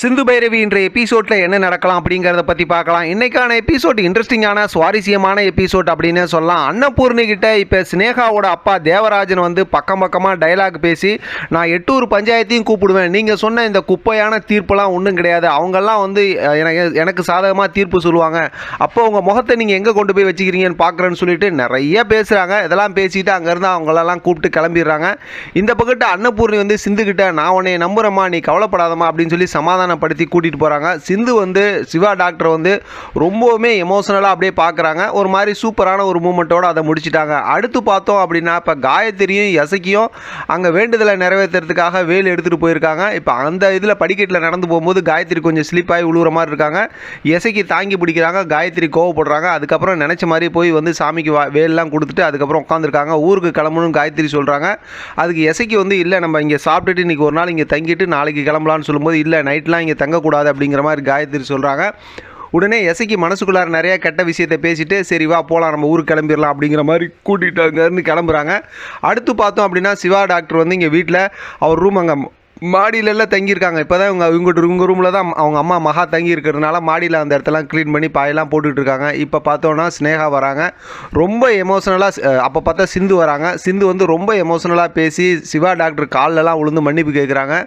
சிந்து பைரவி இன்றைய எபிசோட்ல என்ன நடக்கலாம் அப்படிங்கிறத பற்றி பார்க்கலாம். இன்னைக்கான எபிசோட் இன்ட்ரெஸ்டிங்கான சுவாரஸ்யமான எபிசோட் அப்படின்னு சொல்லலாம். அன்னபூர்ணி கிட்ட இப்போ சினேகாவோட அப்பா தேவராஜன் வந்து பக்கம் பக்கமாக டயலாக் பேசி நான் எட்டூர் பஞ்சாயத்தையும் கூப்பிடுவேன். நீங்கள் சொன்ன இந்த குப்பையான தீர்ப்பெல்லாம் ஒன்றும் கிடையாது. அவங்கெல்லாம் வந்து எனக்கு எனக்கு சாதகமாக தீர்ப்பு சொல்லுவாங்க. அப்போ உங்கள் முகத்தை நீங்கள் எங்கே கொண்டு போய் வச்சுக்கிறீங்கன்னு பார்க்குறேன்னு சொல்லிட்டு நிறைய பேசுகிறாங்க இதெல்லாம் பேசிட்டு அங்கேருந்து அவங்களெல்லாம் கூப்பிட்டு கிளம்பிடுறாங்க. இந்த பக்கத்து அன்னபூர்ணி வந்து சிந்துக்கிட்ட நான் உன்னை நம்புறேம்மா. நீ கவலைப்படாதம்மா. அப்படின்னு சொல்லி சமாதானப்படுத்தி கூட்டிகிட்டு போகிறாங்க சிந்து வந்து சிவா டாக்டர் வந்து ரொம்பவுமே எமோஷனலாக அப்படியே பார்க்குறாங்க ஒரு மாதிரி சூப்பரான ஒரு மூமெண்ட்டோடு அதை முடிச்சிட்டாங்க. அடுத்து பார்த்தோம் அப்படின்னா இப்போ காயத்ரியும் எசக்கியும் அங்கே வேண்டுதலை நிறைவேற்றுறதுக்காக வேல் எடுத்துகிட்டு போயிருக்காங்க. இப்போ அந்த இதில் படிக்கட்டில் நடந்து போகும்போது காயத்ரி கொஞ்சம் ஸ்லிப் ஆகி மாதிரி இருக்காங்க. எசக்கி தாங்கி பிடிக்கிறாங்க. காயத்ரி கோவப்படுறாங்க. அதுக்கப்புறம் நினச்ச மாதிரி போய் வந்து சாமிக்கு வா கொடுத்துட்டு அதுக்கப்புறம் உட்காந்துருக்காங்க ஊருக்கு கிளம்பணும்னு காயத்ரி சொல்கிறாங்க அதுக்கு எசக்கி வந்து இல்லை நம்ம இங்கே சாப்பிட்டுட்டு இன்றைக்கி ஒரு நாள் இங்கே தங்கிட்டு நாளைக்கு கிளம்பலான்னு சொல்லும்போது இல்லை நைட்லாம் இங்கே தங்கக்கூடாது அப்படிங்கிற மாதிரி காயத்ரி சொல்கிறாங்க உடனே எசைக்கு மனசுக்குள்ளார நிறைய கெட்ட விஷயத்தை பேசிட்டு சரி வா போகலாம் நம்ம ஊருக்கு கிளம்பிடலாம் அப்படிங்கிற மாதிரி கூட்டிகிட்டு அங்கேருந்து கிளம்புறாங்க. அடுத்து பார்த்தோம் அப்படின்னா சிவா டாக்டர் வந்து இங்கே வீட்டில் அவர் ரூம் அங்கே மாடியிலெல்லாம் தங்கியிருக்காங்க. இப்போ தான் இவங்க இவங்க இவங்க ரூமில் தான் அவங்க அம்மா மகா தங்கி இருக்கிறதுனால மாடியில் அந்த இடத்தெல்லாம் க்ளீன் பண்ணி பாயெல்லாம் போட்டுட்டு இருக்காங்க இப்போ பார்த்தோன்னா ஸ்னேகா வராங்க. ரொம்ப எமோஷனலாக அப்போ பார்த்தா சிந்து வராங்க. சிந்து வந்து ரொம்ப எமோஷனலாக பேசி சிவா டாக்டர் கால்லலாம் உளுந்து மன்னிப்பு கேட்குறாங்க.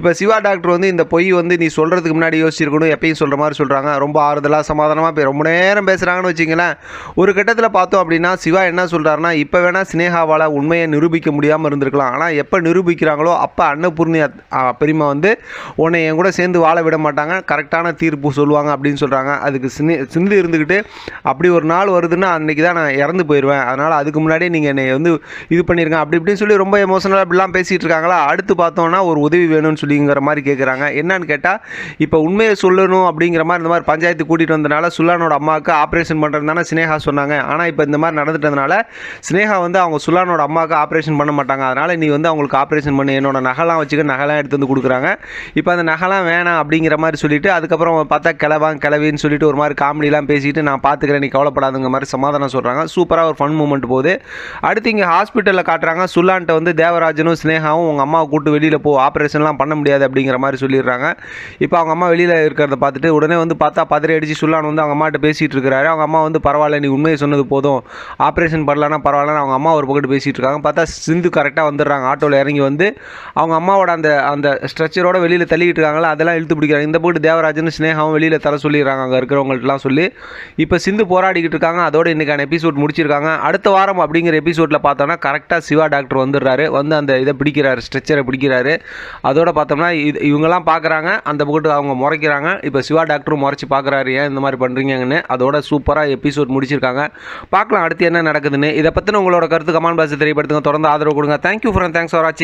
இப்போ சிவா டாக்டர் வந்து இந்த பொய் வந்து நீ சொல்கிறதுக்கு முன்னாடி யோசிச்சிருக்கணும் எப்பயும் சொல்கிற மாதிரி சொல்கிறாங்க ரொம்ப ஆறுதலாக சமாதானமாக ரொம்ப நேரம் பேசுகிறாங்கன்னு வச்சிங்களேன் ஒரு கட்டத்தில் பார்த்தோம் அப்படின்னா சிவா என்ன சொல்கிறாருன்னா இப்போ வேணால் ஸ்னேகாவால் உண்மையை நிரூபிக்க முடியாமல் இருந்திருக்கலாம். ஆனால் எப்போ நிரூபிக்கிறாங்களோ அப்போ அன்னபூர்ணியா பெரியம்மா வந்து உன்னை என் கூட சேர்ந்து வாழ விட மாட்டாங்க. கரெக்டான தீர்ப்பு சொல்லுவாங்க அப்படின்னு சொல்கிறாங்க அதுக்கு சிந்தி சிந்து இருந்துக்கிட்டு அப்படி ஒரு நாள் வருதுன்னா அன்றைக்கி தான் நான் இறந்து போயிடுவேன் அதனால் அதுக்கு முன்னாடியே நீங்கள் என்னை வந்து இது பண்ணியிருக்கேன் அப்படி இப்படின்னு சொல்லி ரொம்ப எமோஷனலாக அப்படிலாம் பேசிகிட்டு இருக்காங்களா? அடுத்து பார்த்தோன்னா ஒரு உதவி வேணும்னு சொல்லிங்கிற மாதிரி கேட்குறாங்க என்னன்னு கேட்டால் இப்போ உண்மையை சொல்லணும் அப்படிங்கிற மாதிரி இந்த மாதிரி பஞ்சாயத்து கூட்டிகிட்டு வந்தனால சுல்லானோட அம்மாவுக்கு ஆப்ரேஷன் பண்ணுறது தானே சொன்னாங்க. ஆனால் இப்போ இந்த மாதிரி நடந்துட்டதுனால சினேகா வந்து அவங்க சுல்லானோட அம்மாவுக்கு ஆப்ரேஷன் பண்ண மாட்டாங்க. அதனால் நீ வந்து அவங்களுக்கு ஆப்ரேஷன் பண்ணு. என்னோட நகைலாம் வச்சுக்க நகைலாம் எடுத்து வந்து கொடுக்குறாங்க. இப்போ அந்த நகைலாம் வேணாம் அப்படிங்கிற மாதிரி சொல்லிட்டு அதுக்கப்புறம் பார்த்தா கிளவான் கிளவின்னு சொல்லிட்டு ஒரு மாதிரி காமெடிலாம் பேசிட்டு நான் பார்த்துக்கிறேன் நீ கவலைப்படாதுங்க மாதிரி சமாதானம் சொல்கிறாங்க சூப்பராக ஒரு ஃபன் மூமெண்ட் போகுது. அடுத்து இங்கே ஹாஸ்பிட்டலில் காட்டுறாங்க. சுல்லான்ட்ட வந்து தேவராஜனும் ஸ்னேகாவும் உங்கள் அம்மாவை கூப்பிட்டு வெளியில் போ ஆப்ரேஷன்லாம் பண்ண முடியாது அப்படிங்கிற மாதிரி சொல்லிடுறாங்க. இப்போ அவங்க அம்மா வெளியில் இருக்கிறத பார்த்துட்டு உடனே வந்து பார்த்தா பதறி அடித்து சுல்லான் வந்து அவங்க அம்மாட்ட பேசிகிட்டு இருக்கிறாரு. அவங்க அம்மா வந்து பரவாயில்ல நீ உண்மையை சொன்னது போதும். ஆப்ரேஷன் பண்ணலன்னா பரவாயில்லன்னு அவங்க அம்மா ஒரு பக்கத்து பேசிகிட்டு இருக்காங்க. பார்த்தா சிந்து கரெக்டாக வந்துடுறாங்க. ஆட்டோவில் இறங்கி வந்து அவங்க அம்மாவோட அந்த அந்த ஸ்ட்ரெச்சரோட வெளியில் தள்ளிக்கிட்டு இருக்காங்களா அதெல்லாம் இழுத்து பிடிக்கிறாங்க. இந்த போட்டு தேவராஜன் ஸ்னேகாவும் வெளியில் தர சொல்லிடுறாங்க அங்கே இருக்கிறவங்கள்ட்டலாம் சொல்லி. இப்போ சிந்து போராடிக்கிட்டு இருக்காங்க அதோட இன்றைக்கான எபிசோட் முடிச்சிருக்காங்க. அடுத்த வாரம் அப்படிங்கிற எபிசோடில் பார்த்தோன்னா கரெக்டாக சிவா டாக்டர் வந்துடுறாரு. வந்து அந்த இதை பிடிக்கிறாரு ஸ்ட்ரெச்சரை பிடிக்கிறாரு. அதோட பார்த்தோம்னா இது இவங்கெல்லாம் பார்க்குறாங்க அந்த போட்டு அவங்க முறைக்கிறாங்க. இப்போ சிவா டாக்டரும் முறைச்சி பார்க்குறாரு ஏன் இந்த மாதிரி பண்ணுறீங்கன்னு அதோட சூப்பராக எபிசோட் முடிச்சிருக்காங்க. பார்க்கலாம் அடுத்து என்ன நடக்குதுன்னு. இதை பற்றின உங்களோட கருத்து கமான் பாக்ஸ் தெரியப்படுத்துங்க. தொடர்ந்து ஆதரவு கொடுங்க. தேங்க்யூ ஃப்ரெண்ட் தேங்க்ஸ் ஃபார் வாட்சிங்